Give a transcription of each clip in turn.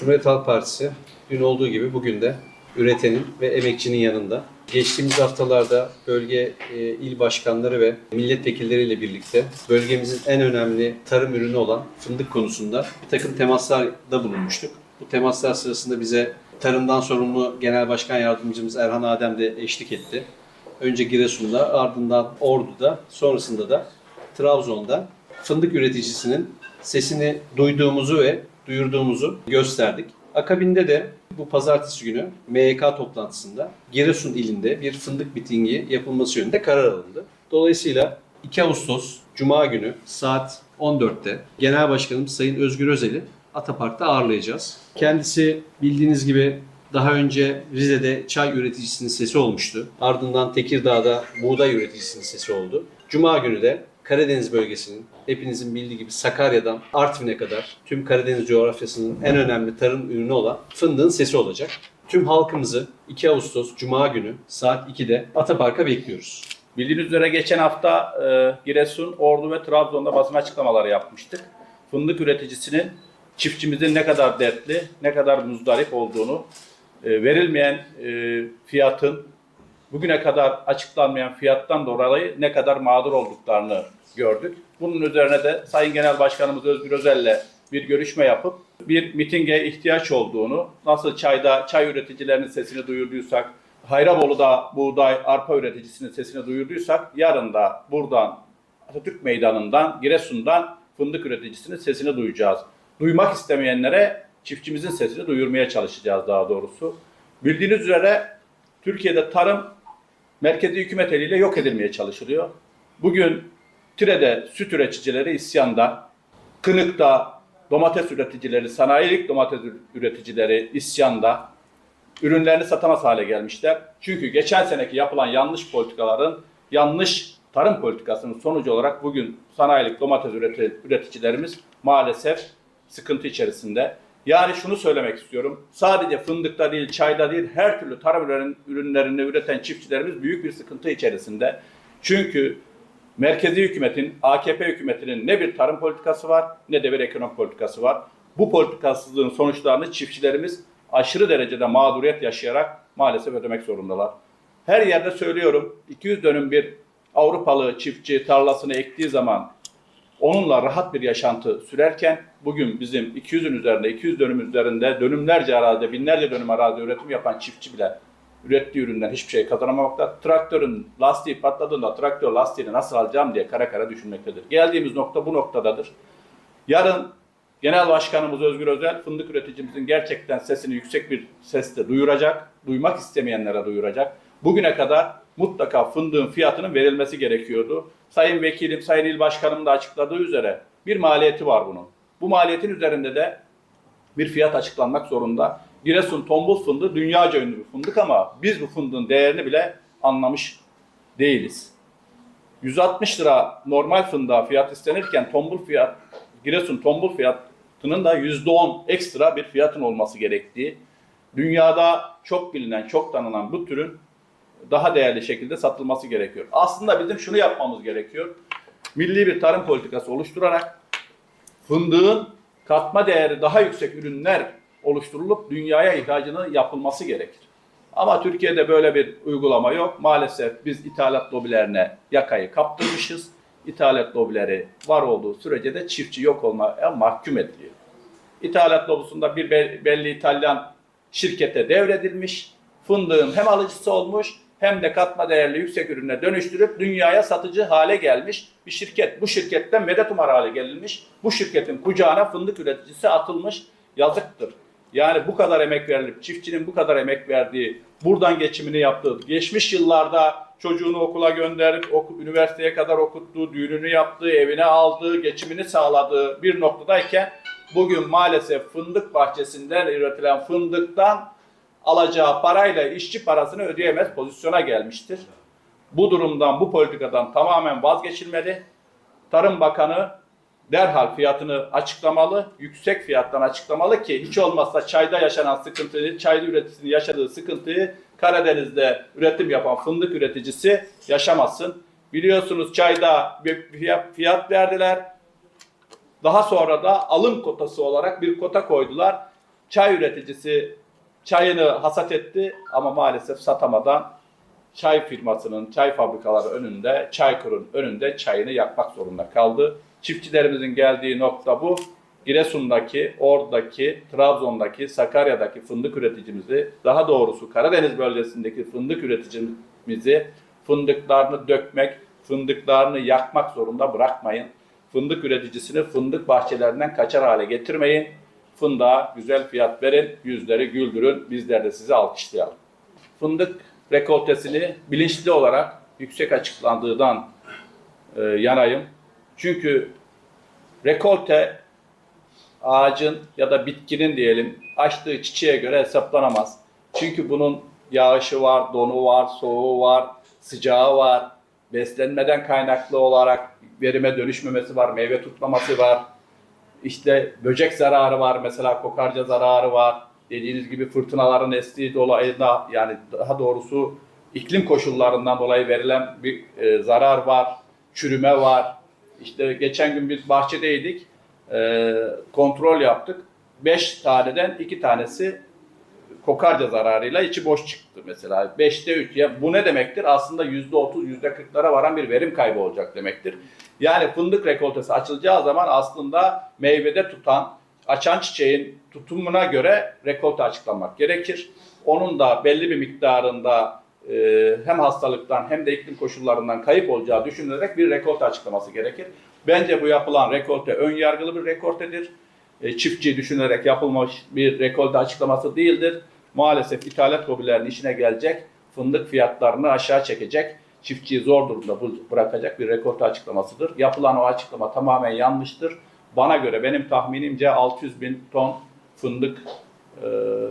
Cumhuriyet Halk Partisi dün olduğu gibi bugün de üretenin ve emekçinin yanında. Geçtiğimiz haftalarda bölge e, il başkanları ve milletvekilleriyle birlikte bölgemizin en önemli tarım ürünü olan fındık konusunda bir takım temaslarda bulunmuştuk. Bu temaslar sırasında bize tarımdan sorumlu Genel Başkan Yardımcımız Erhan Adem de eşlik etti. Önce Giresun'da, ardından Ordu'da, sonrasında da Trabzon'da fındık üreticisinin sesini duyduğumuzu ve duyurduğumuzu gösterdik. Akabinde de bu pazartesi günü MYK toplantısında Giresun ilinde bir fındık mitingi yapılması yönünde karar alındı. Dolayısıyla 2 Ağustos Cuma günü saat 14'te Genel Başkanımız Sayın Özgür Özel'i Atapark'ta ağırlayacağız. Kendisi bildiğiniz gibi daha önce Rize'de çay üreticisinin sesi olmuştu. Ardından Tekirdağ'da buğday üreticisinin sesi oldu. Cuma günü de Karadeniz bölgesinin hepinizin bildiği gibi Sakarya'dan Artvin'e kadar tüm Karadeniz coğrafyasının en önemli tarım ürünü olan fındığın sesi olacak. Tüm halkımızı 2 Ağustos Cuma günü saat 2'de Atapark'a bekliyoruz. Bildiğiniz üzere geçen hafta e, Giresun, Ordu ve Trabzon'da basın açıklamaları yapmıştık. Fındık üreticisinin çiftçimizin ne kadar dertli, ne kadar muzdarip olduğunu, e, verilmeyen e, fiyatın, bugüne kadar açıklanmayan fiyattan dolayı ne kadar mağdur olduklarını gördük. Bunun üzerine de Sayın Genel Başkanımız Özgür Özel'le bir görüşme yapıp bir mitinge ihtiyaç olduğunu, nasıl çayda çay üreticilerinin sesini duyurduysak, Hayrabolu'da buğday, arpa üreticisinin sesini duyurduysak, yarın da buradan Atatürk Meydanı'ndan, Giresun'dan fındık üreticisinin sesini duyacağız. Duymak istemeyenlere çiftçimizin sesini duyurmaya çalışacağız daha doğrusu. Bildiğiniz üzere Türkiye'de tarım merkezi hükümet eliyle yok edilmeye çalışılıyor. Bugün Tire'de süt üreticileri isyanda, Kınık'ta domates üreticileri, sanayilik domates üreticileri isyanda, ürünlerini satamaz hale gelmişler. Çünkü geçen seneki yapılan yanlış politikaların, yanlış tarım politikasının sonucu olarak bugün sanayilik domates üreti- üreticilerimiz maalesef sıkıntı içerisinde. Yani şunu söylemek istiyorum. Sadece fındıkta değil, çayda değil, her türlü tarım ürün- ürünlerini üreten çiftçilerimiz büyük bir sıkıntı içerisinde. Çünkü merkezi hükümetin, AKP hükümetinin ne bir tarım politikası var ne de bir ekonomi politikası var. Bu politikasızlığın sonuçlarını çiftçilerimiz aşırı derecede mağduriyet yaşayarak maalesef ödemek zorundalar. Her yerde söylüyorum 200 dönüm bir Avrupalı çiftçi tarlasını ektiği zaman onunla rahat bir yaşantı sürerken bugün bizim 200'ün üzerinde 200 dönüm üzerinde dönümlerce arazide binlerce dönüm arazide üretim yapan çiftçi bile ürettiği üründen hiçbir şey kazanamamakta. Traktörün lastiği patladığında traktör lastiğini nasıl alacağım diye kara kara düşünmektedir. Geldiğimiz nokta bu noktadadır. Yarın Genel Başkanımız Özgür Özel fındık üreticimizin gerçekten sesini yüksek bir sesle duyuracak, duymak istemeyenlere duyuracak. Bugüne kadar mutlaka fındığın fiyatının verilmesi gerekiyordu. Sayın Vekilim, Sayın İl Başkanım da açıkladığı üzere bir maliyeti var bunun. Bu maliyetin üzerinde de bir fiyat açıklanmak zorunda. Giresun tombul fındığı dünyaca ünlü bir fındık ama biz bu fındığın değerini bile anlamış değiliz. 160 lira normal fındığa fiyat istenirken tombul fiyat, Giresun tombul fiyatının da %10 ekstra bir fiyatın olması gerektiği, dünyada çok bilinen, çok tanınan bu türün daha değerli şekilde satılması gerekiyor. Aslında bizim şunu yapmamız gerekiyor. Milli bir tarım politikası oluşturarak fındığın katma değeri daha yüksek ürünler oluşturulup dünyaya ihracının yapılması gerekir. Ama Türkiye'de böyle bir uygulama yok. Maalesef biz ithalat lobilerine yakayı kaptırmışız. İthalat lobileri var olduğu sürece de çiftçi yok olmaya mahkum ediliyor. İthalat lobusunda bir be- belli İtalyan şirkete devredilmiş. Fındığın hem alıcısı olmuş hem de katma değerli yüksek ürüne dönüştürüp dünyaya satıcı hale gelmiş bir şirket. Bu şirketten medet umar hale gelmiş. Bu şirketin kucağına fındık üreticisi atılmış. Yazıktır. Yani bu kadar emek verilip çiftçinin bu kadar emek verdiği, buradan geçimini yaptığı, geçmiş yıllarda çocuğunu okula gönderip oku- üniversiteye kadar okuttuğu, düğününü yaptığı, evine aldığı, geçimini sağladığı bir noktadayken bugün maalesef fındık bahçesinden üretilen fındıktan alacağı parayla işçi parasını ödeyemez pozisyona gelmiştir. Bu durumdan, bu politikadan tamamen vazgeçilmeli. Tarım Bakanı derhal fiyatını açıklamalı, yüksek fiyattan açıklamalı ki hiç olmazsa çayda yaşanan sıkıntıyı, çayda üreticisinin yaşadığı sıkıntıyı Karadeniz'de üretim yapan fındık üreticisi yaşamasın. Biliyorsunuz çayda bir fiyat- verdiler. Daha sonra da alım kotası olarak bir kota koydular. çay üreticisi çayını hasat etti ama maalesef satamadan çay firmasının, çay fabrikaları önünde, Çaykur'un önünde çayını yakmak zorunda kaldı. Çiftçilerimizin geldiği nokta bu. Giresun'daki, Ordu'daki, Trabzon'daki, Sakarya'daki fındık üreticimizi, daha doğrusu Karadeniz bölgesindeki fındık üreticimizi fındıklarını dökmek, fındıklarını yakmak zorunda bırakmayın. Fındık üreticisini fındık bahçelerinden kaçar hale getirmeyin. Fındığa güzel fiyat verin, yüzleri güldürün, bizler de sizi alkışlayalım. Fındık rekoltesini bilinçli olarak yüksek açıklandığından e, yanayım. Çünkü rekolte ağacın ya da bitkinin diyelim açtığı çiçeğe göre hesaplanamaz. Çünkü bunun yağışı var, donu var, soğuğu var, sıcağı var, beslenmeden kaynaklı olarak verime dönüşmemesi var, meyve tutmaması var. İşte böcek zararı var, mesela kokarca zararı var. Dediğiniz gibi fırtınaların estiği dolayında yani daha doğrusu iklim koşullarından dolayı verilen bir e, zarar var, çürüme var. İşte geçen gün biz bahçedeydik, e, kontrol yaptık. 5 taneden 2 tanesi kokarca zararıyla içi boş çıktı mesela. 5'te 3. Ya bu ne demektir? Aslında %30, %40'lara varan bir verim kaybı olacak demektir. Yani fındık rekoltesi açılacağı zaman aslında meyvede tutan, açan çiçeğin tutumuna göre rekolte açıklamak gerekir. Onun da belli bir miktarında e, hem hastalıktan hem de iklim koşullarından kayıp olacağı düşünülerek bir rekolte açıklaması gerekir. Bence bu yapılan rekolte ön yargılı bir rekoltedir. E, çiftçi düşünerek yapılmış bir rekolte açıklaması değildir. Maalesef ithalat lobilerinin işine gelecek, fındık fiyatlarını aşağı çekecek, çiftçiyi zor durumda bırakacak bir rekolte açıklamasıdır. Yapılan o açıklama tamamen yanlıştır. Bana göre benim tahminimce 600 bin ton fındık e,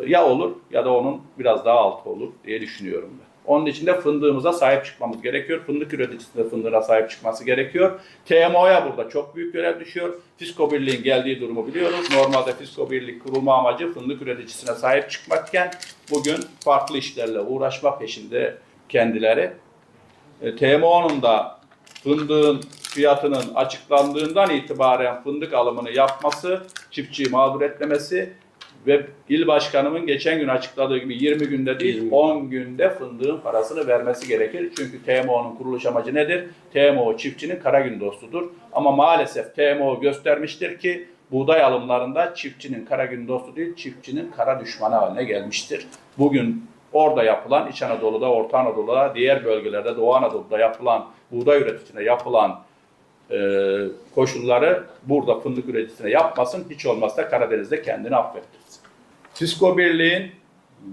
ya olur ya da onun biraz daha altı olur diye düşünüyorum ben. Onun için de fındığımıza sahip çıkmamız gerekiyor. Fındık üreticisi de fındığına sahip çıkması gerekiyor. TMO'ya burada çok büyük görev düşüyor. Fisko Birliği'nin geldiği durumu biliyoruz. Normalde Fisko Birlik kurulma amacı fındık üreticisine sahip çıkmakken bugün farklı işlerle uğraşma peşinde kendileri. E, TMO'nun da fındığın fiyatının açıklandığından itibaren fındık alımını yapması, çiftçiyi mağdur etmemesi ve il başkanımın geçen gün açıkladığı gibi 20 günde değil 20. 10 günde fındığın parasını vermesi gerekir. Çünkü TMO'nun kuruluş amacı nedir? TMO çiftçinin kara gün dostudur. Ama maalesef TMO göstermiştir ki buğday alımlarında çiftçinin kara gün dostu değil, çiftçinin kara düşmanı haline gelmiştir. Bugün orada yapılan, İç Anadolu'da, Orta Anadolu'da, diğer bölgelerde, Doğu Anadolu'da yapılan, buğday üreticisine yapılan e, koşulları burada fındık üreticisine yapmasın. Hiç olmazsa Karadeniz'de kendini affettirsin. Fisko Birliği'nin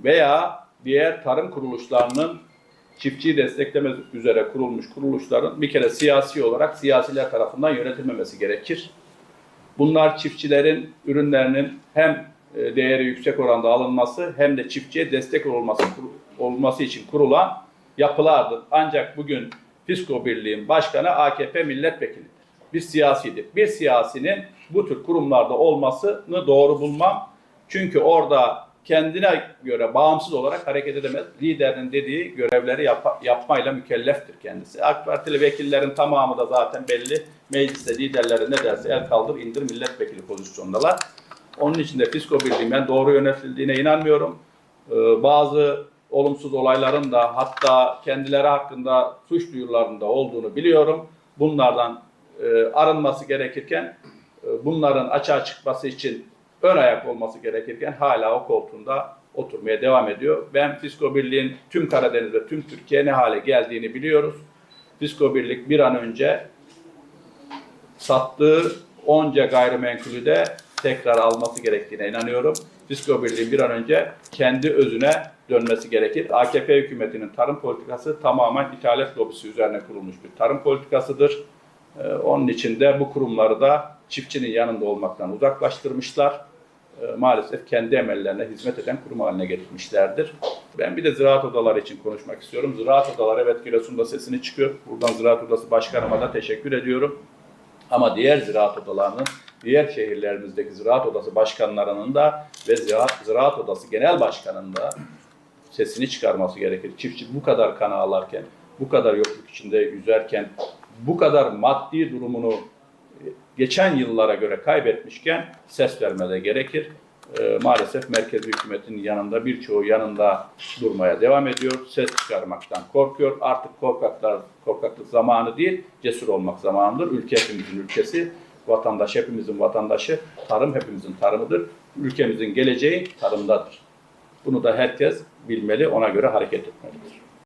veya diğer tarım kuruluşlarının çiftçiyi desteklemek üzere kurulmuş kuruluşların bir kere siyasi olarak siyasiler tarafından yönetilmemesi gerekir. Bunlar çiftçilerin ürünlerinin hem değeri yüksek oranda alınması hem de çiftçiye destek olması olması için kurulan yapılardır. Ancak bugün Fisko Birliği'nin başkanı AKP milletvekilidir. Bir siyasidir. Bir siyasinin bu tür kurumlarda olmasını doğru bulmam. Çünkü orada kendine göre bağımsız olarak hareket edemez. Liderin dediği görevleri yap- yapmayla mükelleftir kendisi. AK Partili vekillerin tamamı da zaten belli. Mecliste liderleri ne derse el kaldır indir milletvekili pozisyondalar. Onun için de Fisko Birliği ben doğru yönetildiğine inanmıyorum. Ee, bazı olumsuz olayların da hatta kendileri hakkında suç duyurularında olduğunu biliyorum. Bunlardan e, arınması gerekirken e, bunların açığa çıkması için ön ayak olması gerekirken hala o koltuğunda oturmaya devam ediyor. Ben Fisko Birliği'nin tüm Karadeniz ve tüm Türkiye ne hale geldiğini biliyoruz. Fisko Birlik bir an önce sattığı onca gayrimenkulü de tekrar alması gerektiğine inanıyorum. Fisko Birliği bir an önce kendi özüne dönmesi gerekir. AKP hükümetinin tarım politikası tamamen ithalat lobisi üzerine kurulmuş bir tarım politikasıdır. Ee, onun için de bu kurumları da çiftçinin yanında olmaktan uzaklaştırmışlar. Ee, maalesef kendi emellerine hizmet eden kurum haline getirmişlerdir. Ben bir de ziraat odaları için konuşmak istiyorum. Ziraat odaları evet Giresun'da sesini çıkıyor. Buradan Ziraat Odası Başkanıma da teşekkür ediyorum. Ama diğer ziraat odalarının, diğer şehirlerimizdeki ziraat odası başkanlarının da ve ziraat, ziraat odası genel başkanının da sesini çıkarması gerekir. Çiftçi bu kadar kan ağlarken, bu kadar yokluk içinde yüzerken, bu kadar maddi durumunu e, geçen yıllara göre kaybetmişken ses vermede gerekir. e, maalesef merkezi hükümetin yanında birçoğu yanında durmaya devam ediyor. Ses çıkarmaktan korkuyor. Artık korkaklar korkaklık zamanı değil, cesur olmak zamanıdır. Ülke hepimizin ülkesi, vatandaş hepimizin vatandaşı, tarım hepimizin tarımıdır. Ülkemizin geleceği tarımdadır. Bunu da herkes bilmeli, ona göre hareket etmelidir.